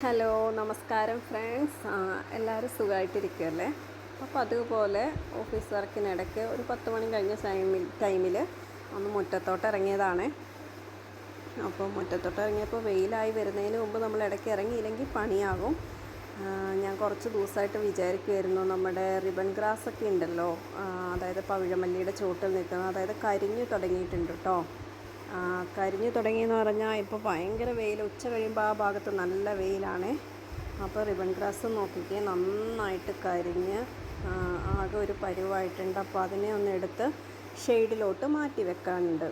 Hello നമസ്കാരം friends. എല്ലാവരും സുഖമായിട്ടിരിക്കുമല്ലേ അപ്പോൾ അതുപോലെ ഓഫീസ് വർക്കിനിടയ്ക്ക് ഒരു പത്ത് മണി കഴിഞ്ഞ ടൈമിൽ ടൈമിൽ ഒന്ന് മുറ്റത്തോട്ട് ഇറങ്ങിയതാണ്. അപ്പോൾ മുറ്റത്തോട്ട് ഇറങ്ങിയപ്പോൾ വെയിലായി വരുന്നതിന് മുമ്പ് നമ്മൾ ഇടയ്ക്ക് ഇറങ്ങിയില്ലെങ്കിൽ പണിയാകും. ഞാൻ കുറച്ച് ദിവസമായിട്ട് വിചാരിക്കുമായിരുന്നു നമ്മുടെ റിബൺ ഗ്രാസ് ഒക്കെ ഉണ്ടല്ലോ അതായത് പവിഴമല്ലിയുടെ ചുവട്ടിൽ നിൽക്കുന്നത് അതായത് കരിഞ്ഞു തുടങ്ങിയിട്ടുണ്ട് കേട്ടോ കരിഞ്ഞു തുടങ്ങിയെന്ന് പറഞ്ഞാൽ ഇപ്പോൾ ഭയങ്കര വെയിൽ ഉച്ച കഴിയുമ്പോൾ ആ ഭാഗത്ത് നല്ല വെയിലാണ്. അപ്പോൾ റിബൺ ഗ്രാസ് നോക്കിക്കേ നന്നായിട്ട് കരിഞ്ഞ് ആകെ ഒരു പരുവായിട്ടുണ്ട്. അപ്പോൾ അതിനെ ഒന്ന് എടുത്ത് ഷെയ്ഡിലോട്ട് മാറ്റി വെക്കാനുണ്ട്.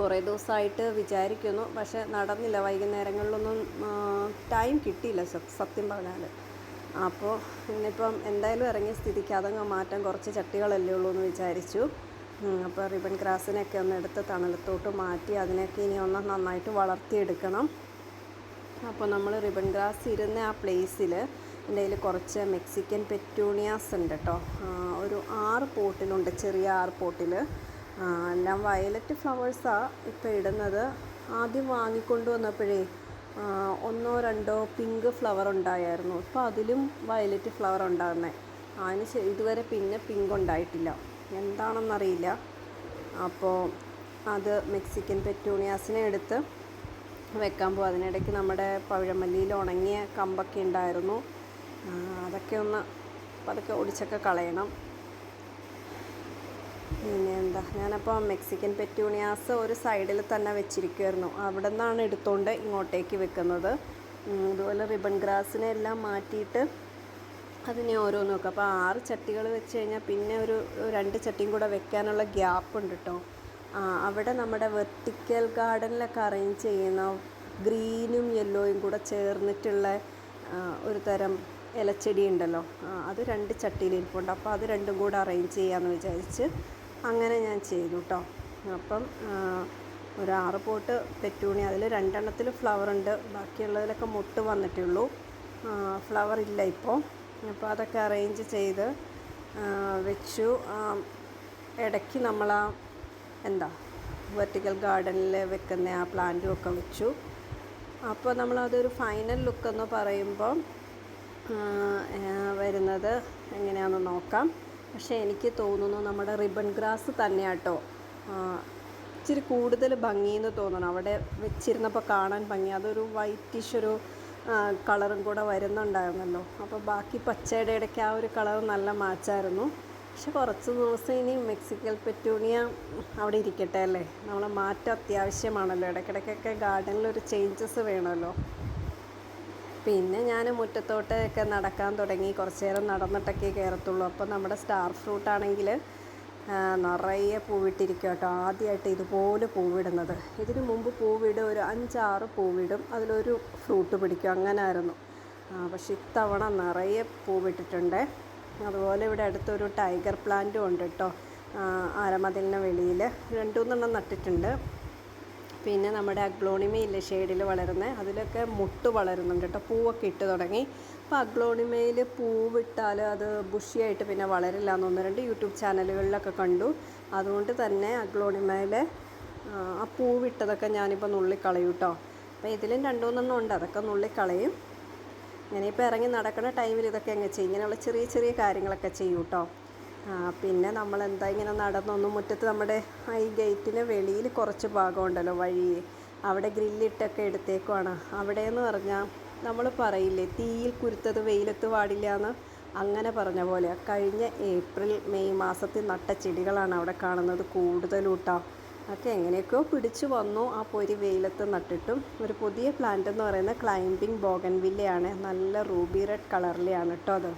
കുറേ ദിവസമായിട്ട് വിചാരിക്കുന്നു പക്ഷേ നടന്നില്ല. വൈകുന്നേരങ്ങളിലൊന്നും ടൈം കിട്ടിയില്ല സത്യം പറഞ്ഞാൽ അപ്പോൾ ഇന്നിപ്പം എന്തായാലും ഇറങ്ങിയ സ്ഥിതിക്ക് അതങ്ങ് മാറ്റാൻ കുറച്ച് ചട്ടികളല്ലേ ഉള്ളൂ എന്ന് വിചാരിച്ചു. അപ്പോൾ റിബൺ ഗ്രാസിനെയൊക്കെ ഒന്ന് എടുത്ത് തണലത്തോട്ട് മാറ്റി അതിനൊക്കെ ഇനി ഒന്ന് നന്നായിട്ട് വളർത്തിയെടുക്കണം. അപ്പോൾ നമ്മൾ റിബൺ ഗ്രാസ് ഇരുന്ന ആ പ്ലേസിൽ എന്റെ കയ്യിൽ കുറച്ച് മെക്സിക്കൻ പെറ്റൂണിയാസ് ഉണ്ട് കേട്ടോ ഒരു ആറ് പോട്ടിലുണ്ട് ചെറിയ ആറ് പോട്ടിൽ എല്ലാം വയലറ്റ് ഫ്ലവേഴ്സാണ് ഇപ്പോൾ ഇടുന്നത്. ആദ്യം വാങ്ങിക്കൊണ്ട് വന്നപ്പോഴേ ഒന്നോ രണ്ടോ പിങ്ക് ഫ്ലവർ ഉണ്ടായിരുന്നു ഇപ്പോൾ അതിലും വയലറ്റ് ഫ്ലവർ ഉണ്ടാകുന്നത് അതിന് ഇതുവരെ പിന്നെ പിങ്ക് ഉണ്ടായിട്ടില്ല. എന്താണെന്നറിയില്ല. അപ്പോൾ അത് മെക്സിക്കൻ പെറ്റൂണിയാസിനെ എടുത്ത് വെക്കാൻ പോകും അതിനിടയ്ക്ക് നമ്മുടെ പഴമല്ലിയിൽ ഉണങ്ങിയ കമ്പൊക്കെ ഉണ്ടായിരുന്നു. അതൊക്കെ ഒന്ന് പതുക്കെ ഒടിച്ചൊക്കെ കളയണം. പിന്നെ എന്താ ഞാനപ്പോൾ മെക്സിക്കൻ പെറ്റൂണിയാസ് ഒരു സൈഡിൽ തന്നെ വെച്ചിരിക്കുമായിരുന്നു അവിടെ നിന്നാണ് എടുത്തുകൊണ്ട് ഇങ്ങോട്ടേക്ക് വെക്കുന്നത്. അതുപോലെ റിബൺ ഗ്രാസിനെ എല്ലാം മാറ്റിയിട്ട് അതിനെ ഓരോന്ന് വെക്കും. അപ്പോൾ ആറ് ചട്ടികൾ വെച്ച് കഴിഞ്ഞാൽ പിന്നെ ഒരു രണ്ട് ചട്ടിയും കൂടെ വെക്കാനുള്ള ഗ്യാപ്പ് ഉണ്ട് കേട്ടോ അവിടെ നമ്മുടെ വെർട്ടിക്കൽ ഗാർഡനിലൊക്കെ അറേഞ്ച് ചെയ്യുന്ന ഗ്രീനും യെല്ലോയും കൂടെ ചേർന്നിട്ടുള്ള ഒരു തരം ഇലച്ചെടി ഉണ്ടല്ലോ. അത് രണ്ട് ചട്ടിയിൽ ഇരിപ്പുണ്ട്. അപ്പോൾ അത് രണ്ടും കൂടെ അറേഞ്ച് ചെയ്യാമെന്ന് വിചാരിച്ച് അങ്ങനെ ഞാൻ ചെയ്തു കേട്ടോ അപ്പം ഒരു ആറ് പോട്ട് പെറ്റൂണി. അതിൽ രണ്ടെണ്ണത്തിൽ ഫ്ലവർ ഉണ്ട്. ബാക്കിയുള്ളതിലൊക്കെ മുട്ട് വന്നിട്ടുള്ളൂ ഫ്ലവർ ഇല്ല ഇപ്പോൾ അപ്പോൾ അതൊക്കെ അറേഞ്ച് ചെയ്ത് വെച്ചു. ഇടയ്ക്ക് നമ്മൾ ആ എന്താ വെർട്ടിക്കൽ ഗാർഡനിൽ വെക്കുന്ന ആ പ്ലാന്റും ഒക്കെ വെച്ചു. അപ്പോൾ നമ്മളതൊരു ഫൈനൽ ലുക്ക് എന്ന് പറയുമ്പോൾ വരുന്നത് എങ്ങനെയാണെന്ന് നോക്കാം. പക്ഷേ എനിക്ക് തോന്നുന്നു നമ്മുടെ റിബൺ ഗ്രാസ് തന്നെയാട്ടോ. ഇച്ചിരി കൂടുതൽ ഭംഗിയെന്ന് തോന്നണം. അവിടെ വെച്ചിരുന്നപ്പോൾ കാണാൻ ഭംഗി. അതൊരു വൈറ്റിഷ് ഒരു കളറും കൂടെ വരുന്നുണ്ടായിരുന്നല്ലോ. അപ്പോൾ ബാക്കി പച്ചയുടെ ഇടയ്ക്ക് ആ ഒരു കളർ നല്ല മാച്ചായിരുന്നു. പക്ഷെ കുറച്ച് ദിവസം ഇനി മെക്സിക്കൽ പെറ്റൂണിയ അവിടെ ഇരിക്കട്ടെ അല്ലേ? നമ്മൾ മാറ്റം അത്യാവശ്യമാണല്ലോ. ഇടയ്ക്കിടയ്ക്കൊക്കെ ഗാർഡനിലൊരു ചേഞ്ചസ് വേണമല്ലോ. പിന്നെ ഞാൻ മുറ്റത്തോട്ടൊക്കെ നടക്കാൻ തുടങ്ങി. കുറച്ച് നേരം നടന്നിട്ടൊക്കെ കയറത്തുള്ളൂ. അപ്പോൾ നമ്മുടെ സ്റ്റാർ ഫ്രൂട്ട് ആണെങ്കിൽ നിറയെ പൂവിട്ടിരിക്കും കേട്ടോ. ആദ്യമായിട്ട് ഇതുപോലെ പൂവിടുന്നത്. ഇതിനു മുമ്പ് പൂവിടും ഒരു അഞ്ചാറ് പൂവിടും. അതിലൊരു ഫ്രൂട്ട് പിടിക്കും. അങ്ങനെ ആയിരുന്നു പക്ഷെ ഇത്തവണ നിറയെ പൂവിട്ടിട്ടുണ്ട്. അതുപോലെ ഇവിടെ അടുത്തൊരു ടൈഗർ പ്ലാന്റും ഉണ്ട് കേട്ടോ. ആരമതിലിന് വെളിയിൽ രണ്ടുമൂന്നെണ്ണം നട്ടിട്ടുണ്ട്. പിന്നെ നമ്മുടെ അഗ്ലോണിമയില്ലേ ഷെയ്ഡിൽ വളരുന്നത് അതിലൊക്കെ മുട്ട് വളരുന്നുണ്ട് കേട്ടോ. പൂവൊക്കെ ഇട്ട് തുടങ്ങി. അപ്പോൾ അഗ്ലോണിമയിൽ പൂവിട്ടാൽ അത് ബുഷിയായിട്ട് പിന്നെ വളരില്ല എന്ന് ഒന്ന് രണ്ട് യൂട്യൂബ് ചാനലുകളിലൊക്കെ കണ്ടു. അതുകൊണ്ട് തന്നെ അഗ്ലോണിമയിൽ ആ പൂവിട്ടതൊക്കെ ഞാനിപ്പോൾ നുള്ളിക്കളയും കേട്ടോ അപ്പോൾ ഇതിലും രണ്ടുമൂന്നെണ്ണം ഉണ്ട്. അതൊക്കെ നുള്ളിക്കളയും. ഞാനിപ്പോൾ ഇറങ്ങി നടക്കുന്ന ടൈമിൽ ഇതൊക്കെ അങ്ങ് ചെയ്യും. ഇങ്ങനെയുള്ള ചെറിയ ചെറിയ കാര്യങ്ങളൊക്കെ ചെയ്യും കേട്ടോ പിന്നെ നമ്മൾ എന്താ ഇങ്ങനെ നടന്നൊന്നും മുറ്റത്ത് നമ്മുടെ ഈ ഗേറ്റിന് വെളിയിൽ കുറച്ച് ഭാഗമുണ്ടല്ലോ വഴി. അവിടെ ഗ്രില്ലിട്ടൊക്കെ എടുത്തേക്കുവാണ്. അവിടെയെന്ന് പറഞ്ഞാൽ നമ്മൾ പറയില്ലേ തീയിൽ കുരുത്തത് വെയിലത്ത് പാടില്ല എന്ന്? അങ്ങനെ പറഞ്ഞ പോലെ കഴിഞ്ഞ ഏപ്രിൽ മെയ് മാസത്തിൽ നട്ട ചെടികളാണ് അവിടെ കാണുന്നത് കൂടുതലും കേട്ടോ ഒക്കെ എങ്ങനെയൊക്കെയോ പിടിച്ചു വന്നു ആ പൊരി വെയിലത്ത് നട്ടിട്ടും. ഒരു പുതിയ പ്ലാന്റ് എന്ന് പറയുന്നത് ക്ലൈംബിംഗ് ബോഗൻവില്ലയാണ് നല്ല റൂബി റെഡ് കളറിലെയാണ് കേട്ടോ അത്.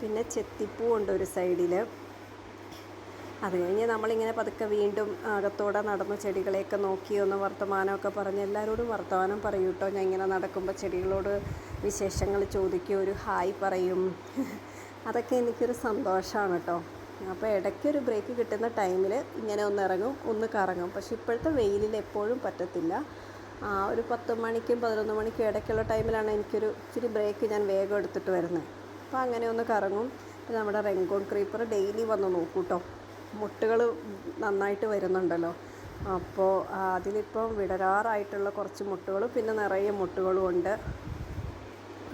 പിന്നെ ചെത്തിപ്പൂ ഉണ്ട് ഒരു സൈഡിൽ അത് കഴിഞ്ഞ് നമ്മളിങ്ങനെ പതുക്കെ വീണ്ടും അകത്തോടെ നടന്നു ചെടികളെയൊക്കെ നോക്കി ഒന്ന് വർത്തമാനമൊക്കെ പറഞ്ഞ് എല്ലാവരോടും വർത്തമാനം പറയും കേട്ടോ. ഞാൻ ഇങ്ങനെ നടക്കുമ്പോൾ ചെടികളോട് വിശേഷങ്ങൾ ചോദിക്കും ഒരു ഹായ് പറയും. അതൊക്കെ എനിക്കൊരു സന്തോഷമാണ് കേട്ടോ. അപ്പോൾ ഇടയ്ക്കൊരു ബ്രേക്ക് കിട്ടുന്ന ടൈമിൽ ഇങ്ങനെ ഒന്ന് ഇറങ്ങും ഒന്ന് കറങ്ങും. പക്ഷേ ഇപ്പോഴത്തെ വെയിലിൽ എപ്പോഴും പറ്റത്തില്ല. ഒരു പത്ത് മണിക്കും പതിനൊന്ന് മണിക്കും ഇടയ്ക്കുള്ള ടൈമിലാണ് എനിക്കൊരു ഇച്ചിരി ബ്രേക്ക് ഞാൻ വേഗം എടുത്തിട്ട് വരുന്നത്. അപ്പോൾ അങ്ങനെ ഒന്ന് കറങ്ങും. നമ്മുടെ റെങ്കോൺ ക്രീപ്പർ ഡെയിലി വന്ന് നോക്കൂ കേട്ടോ. മുട്ടുകൾ നന്നായിട്ട് വരുന്നുണ്ടല്ലോ. അപ്പോൾ അതിലിപ്പം വിടരാറായിട്ടുള്ള കുറച്ച് മുട്ടുകളും പിന്നെ നിറയെ മുട്ടുകളും ഉണ്ട്.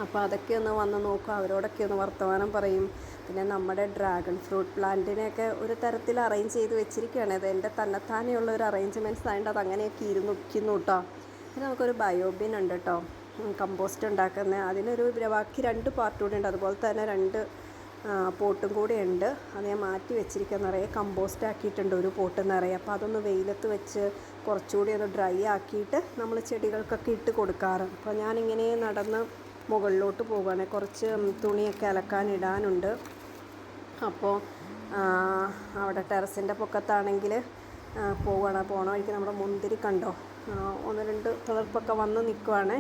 അപ്പോൾ അതൊക്കെ ഒന്ന് വന്ന് നോക്കും അവരോടൊക്കെ ഒന്ന് വർത്തമാനം പറയും. പിന്നെ നമ്മുടെ ഡ്രാഗൺ ഫ്രൂട്ട് പ്ലാന്റിനെയൊക്കെ ഒരു തരത്തിൽ അറേഞ്ച് ചെയ്ത് വെച്ചിരിക്കുകയാണ്. അത് എന്റെ തന്നെത്താനെയുള്ള ഒരു അറേഞ്ച്മെന്റ്സ് ആയതുകൊണ്ട് അത് അങ്ങനെയൊക്കെ ഇരുന്ന് നിൽക്കുന്നു കേട്ടോ. പിന്നെ നമുക്കൊരു ബയോബിൻ ഉണ്ട് കേട്ടോ. കമ്പോസ്റ്റ് ഉണ്ടാക്കുന്ന അതിനൊരു ബാക്കി രണ്ട് പാർട്ട് കൂടി ഉണ്ട്. അതുപോലെ തന്നെ രണ്ട് പോട്ടും കൂടെ ഉണ്ട് അത് ഞാൻ മാറ്റി വെച്ചിരിക്കുക നിറയെ കമ്പോസ്റ്റ് ആക്കിയിട്ടുണ്ട് ഒരു പോട്ട് നിറയെ. അപ്പോൾ അതൊന്ന് വെയിലത്ത് വെച്ച് കുറച്ചുകൂടി ഒന്ന് ഡ്രൈ ആക്കിയിട്ട് നമ്മൾ ചെടികൾക്കൊക്കെ ഇട്ട് കൊടുക്കാറ്. അപ്പോൾ ഞാനിങ്ങനെ നടന്ന് മുകളിലോട്ട് പോവുകയാണ്. കുറച്ച് തുണിയൊക്കെ അലക്കാൻ ഇടാനുണ്ട്. അപ്പോൾ അവിടെ ടെറസിന്റെ പൊക്കത്താണെങ്കിൽ പോവുകയാണ്. പോണ വഴിക്ക് നമ്മുടെ മുന്തിരി കണ്ടോ? ഒന്ന് രണ്ട് തളർപ്പൊക്കെ വന്ന് നിൽക്കുവാണേ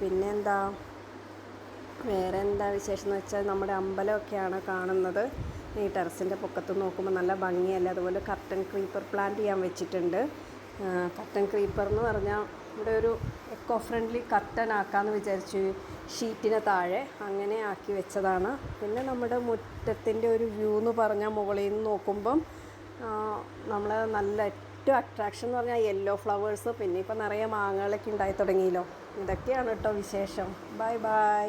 പിന്നെ എന്താ വേറെ എന്താ വിശേഷം എന്ന് വെച്ചാൽ നമ്മുടെ അമ്പലമൊക്കെയാണ് കാണുന്നത്. ഈ ടെറസിന്റെ പൊക്കത്ത് നോക്കുമ്പോൾ നല്ല ഭംഗിയല്ല? അതുപോലെ കർട്ടൻ ക്രീപ്പർ പ്ലാന്റ് ചെയ്യാൻ വെച്ചിട്ടുണ്ട്. കർട്ടൻ ക്രീപ്പർ എന്ന് പറഞ്ഞാൽ ഇവിടെ ഒരു എക്കോ ഫ്രണ്ട്ലി കർട്ടൻ ആക്കാമെന്ന് വിചാരിച്ചു ഷീറ്റിന് താഴെ അങ്ങനെ ആക്കി വെച്ചതാണ്. പിന്നെ നമ്മുടെ മുറ്റത്തിന്റെ ഒരു വ്യൂ എന്ന് പറഞ്ഞാൽ മുകളിൽ നിന്ന് നോക്കുമ്പം നമ്മൾ നല്ല ഏറ്റവും അട്രാക്ഷൻ എന്ന് പറഞ്ഞാൽ യെല്ലോ ഫ്ലവേഴ്സ് പിന്നെ ഇപ്പം നിറയെ മാങ്ങകളൊക്കെ ഉണ്ടായി തുടങ്ങിയല്ലോ. ഇതൊക്കെയാണ് കേട്ടോ വിശേഷം. Bye bye